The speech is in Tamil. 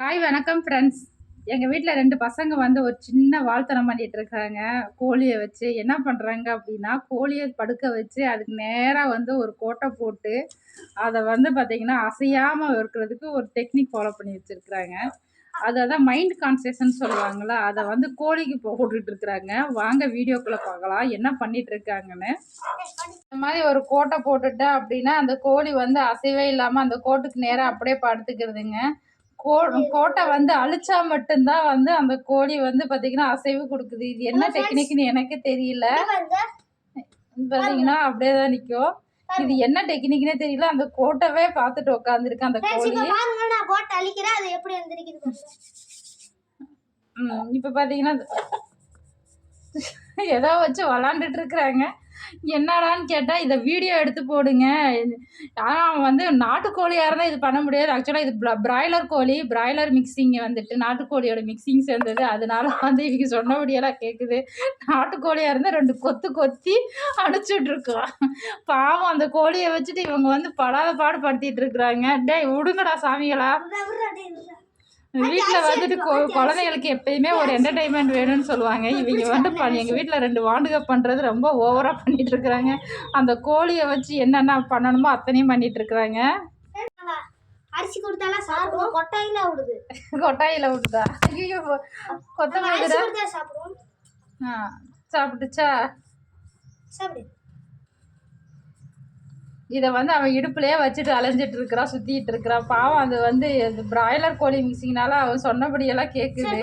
ஹாய் வணக்கம் ஃப்ரெண்ட்ஸ் எங்கள் வீட்டில் ரெண்டு பசங்க வந்து ஒரு சின்ன வாழ்த்தனம் பண்ணிட்டு இருக்காங்க. கோழியை வச்சு என்ன பண்ணுறாங்க அப்படின்னா கோழியை படுக்க வச்சு அதுக்கு நேராக வந்து ஒரு கோட்டை போட்டு அதை வந்து பார்த்திங்கன்னா அசையாமல் இருக்கிறதுக்கு ஒரு டெக்னிக் ஃபாலோ பண்ணி வச்சுருக்குறாங்க. அதை தான் மைண்ட் கான்சன்ட்ரேஷன் சொல்லுவாங்கள்ல அதை வந்து கோழிக்கு போட்டுட்டு இருக்கிறாங்க. வாங்க வீடியோக்குள்ளே பார்க்கலாம். என்ன பண்ணிட்டு இருக்காங்கன்னு. இந்த மாதிரி ஒரு கோட்டை போட்டுட்டா அப்படின்னா அந்த கோழி வந்து அசைவே இல்லாமல் அந்த கோட்டுக்கு நேராக அப்படியே படுத்துக்கிறதுங்க. கோ கோட்டை வந்து அழிச்சா மட்டும்தான் வந்து அந்த கோழி வந்து பார்த்தீங்கன்னா அசைவு கொடுக்குது. இது என்ன டெக்னிக்னு எனக்கு தெரியல. பார்த்தீங்கன்னா அப்படியே தான் நிற்கும் இது என்ன டெக்னிக்னே தெரியல. அந்த கோட்டவே பார்த்துட்டு உட்காந்துருக்கு அந்த கோழி. இப்போ பார்த்தீங்கன்னா ஏதோ வச்சு விளாண்டுட்டு இருக்கிறாங்க. என்னடான்னு கேட்டால் இதை வீடியோ எடுத்து போடுங்க. ஆனால் வந்து நாட்டுக்கோழியாக இருந்தால் இது பண்ண முடியாது. ஆக்சுவலாக இது பிராய்லர் கோழி பிராய்லர் மிக்சிங் வந்துட்டு நாட்டுக்கோழியோட மிக்சிங் சேர்ந்தது. அதனால வந்து இவங்க சொன்னபடியெல்லாம் கேட்குது நாட்டுக்கோழியாக இருந்தால் ரெண்டு கொத்து கொத்தி அடிச்சுட்ருக்கோம் பாவம் அந்த கோழியை வச்சுட்டு இவங்க வந்து படாத பாடுபடுத்திட்டு இருக்கிறாங்க. டேய் விடுங்கடா சாமிகளா. வீட்டில் வந்துட்டு கொ- குழந்தைங்களுக்கு எப்பயுமே ஒரு என்டர்டைன்மெண்ட் வேணும்னு சொல்லுவாங்க. இவங்க வந்து பண்ணி எங்கள் வீட்டில் ரெண்டு வாண்டுக பண்ணுறது ரொம்ப ஓவராக பண்ணிட்டு இருக்கிறாங்க அந்த கோழியை வச்சு என்னென்ன பண்ணணுமோ அத்தனையும் பண்ணிட்டு இருக்கிறாங்க அரிசி கொடுத்தாலாம் சாப்பிடுவோம்? கொட்டையில விடுது. கொட்டாயில் ஐயோ நம்ம கொத்தமல்லி சாப்பிடுவோம். ஆ சாப்பிட்டுச்சா? சாப்பிடு. இதை வந்து அவன் இடுப்புலயே வச்சுட்டு அலைஞ்சிட்டு இருக்கிறான் சுற்றிட்டு இருக்கிறான் பாவம் அது வந்து பிராய்லர் கோழி மிக்சிங்னால அவன் சொன்னபடியெல்லாம் கேட்குது